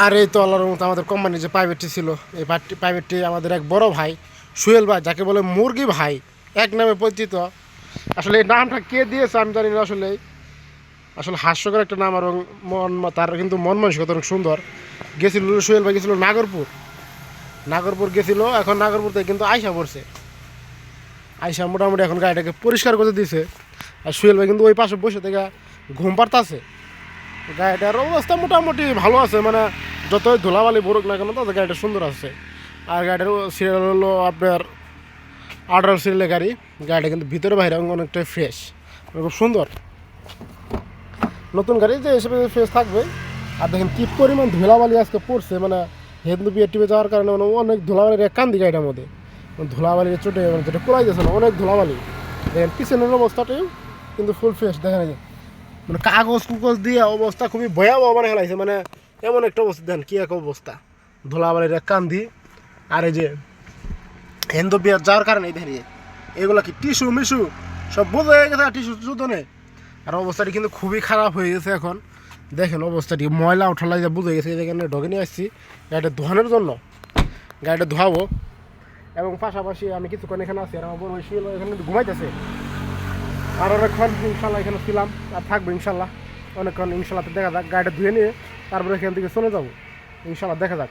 আর এই তো আল্লাহর মতো আমাদের কোম্পানির যে প্রাইভেটটি ছিল, এই প্রাইভেটটি আমাদের এক বড় ভাই, সুহেল ভাই, যাকে বলে মুরগি ভাই, এক নামে পরিচিত। আসলে এই নামটা কে দিয়েছে আমি জানি না আসলে। আসলে হাস্যকর একটা নাম এবং মন তার কিন্তু মন মানসিকতা অনেক সুন্দর। গেছিল সুহেল ভাই, গেছিল নাগরপুর। নাগরপুর গেছিল, এখন নাগরপুর থেকে কিন্তু আয়সা পড়ছে। আয়সা মোটামুটি এখন গাড়িটাকে পরিষ্কার করে দিয়েছে আর সুহেল ভাই কিন্তু ওই পাশে বসে থেকে ঘুম পাড়তাছে। গাড়িটার অবস্থা মোটামুটি ভালো আছে মানে যতই ধুলাবালি বরুক না কেন তাদের গাড়িটা সুন্দর আছে। আর গাড়িটার সিরিয়াল হলো আপনার আঠারো সিরিয়ালের গাড়ি। গাড়িটা কিন্তু ভিতরে বাইরে অনেকটাই ফ্রেশ খুব সুন্দর। নতুন গাড়ি যে হিসেবে ফ্রেশ থাকবে। আর দেখেন কী পরিমাণ ধুলাবালি আজকে পড়ছে মানে হেন্দু বিয়ে টিপে যাওয়ার কারণে মানে অনেক ধুলাবালির কান্দি গাড়িটার মধ্যে। মানে ধুলাবালির চোটে মানে যেটা কোলাই যাচ্ছে না, অনেক ধুলাবালি। দেখেন পিছনের অবস্থাটাও কিন্তু ফুল ফ্রেশ দেখেন এই যে। মানে কাগজ কুগজ দিয়ে অবস্থা খুবই ভয়াবহ মানে হেলাইছে মানে এমন একটা অবস্থা। দেন কি এক অবস্থা? ধুলাবালির এক কান্দি, আর এই যে হিন্দু বিয়ার যাওয়ার কারণে এই দাঁড়িয়ে এগুলো কি টিস্যু মিশু সব বোঝা হয়ে গেছে টিস্যু জুতনে আর অবস্থাটি কিন্তু খুবই খারাপ হয়ে গেছে এখন। দেখেন অবস্থাটি, ময়লা উঠালা যা বুঝে গেছে এখানে ঢোকে নিয়ে আসছি গাড়িটা ধোয়ানোর জন্য। গাড়িটা ধোয়াবো। এবং পাশাপাশি আমি কিছুক্ষণ এখানে আছি আর আমার বড় এখানে ঘুমাইতেছে। আর অনেকক্ষণ ইনশাল্লাহ এখানে ছিলাম, আর থাকব ইনশাল্লাহ। অনেকক্ষণ ইনশাল্লাহ দেখা যাক, গাড়িটা ধুয়ে নিয়ে তারপরে এখান থেকে চলে যাব। ইনশাল্লাহ দেখা যাক।